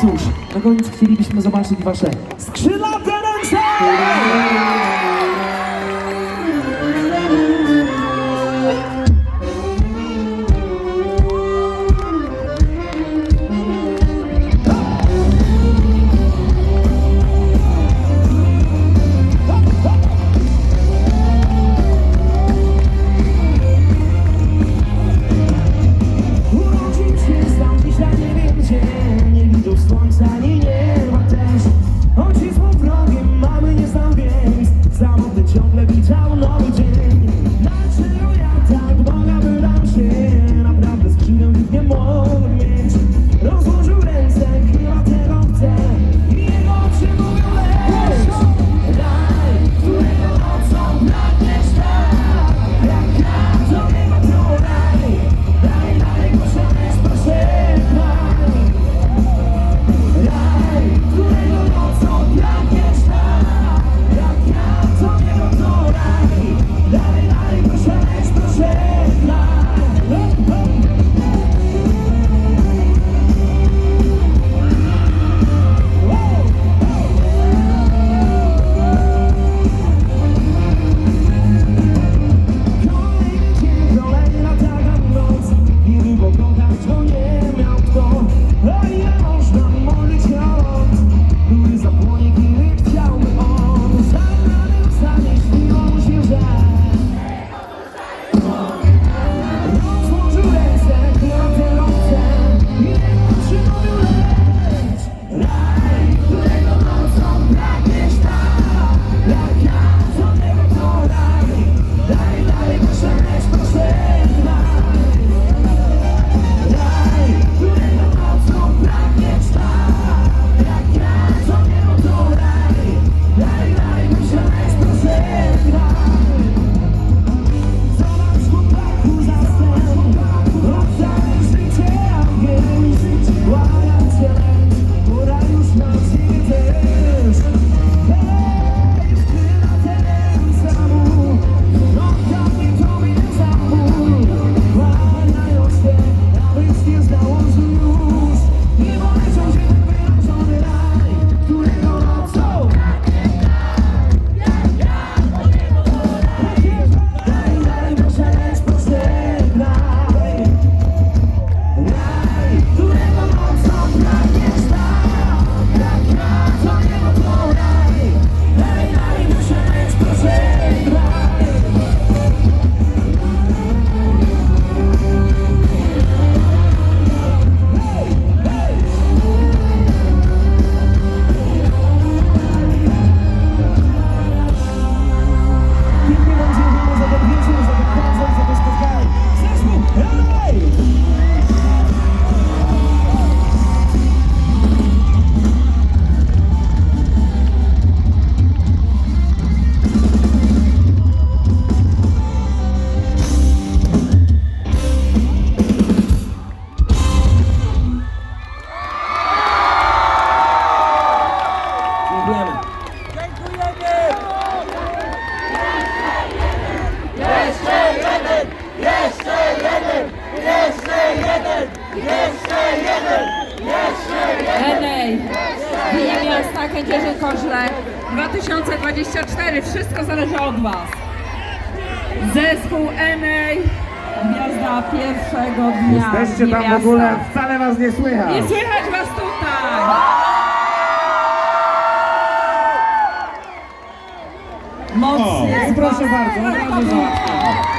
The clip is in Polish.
cóż, na koniec chcielibyśmy zobaczyć wasze skrzydlate ręce! Miasta Kędzierzy Koźle 2024. Wszystko zależy od Was. Zespół Enej, gwiazda pierwszego dnia. Jesteście tam w ogóle, wcale Was nie słychać. Nie słychać Was tutaj. Mocnie. O, proszę bardzo, bardzo.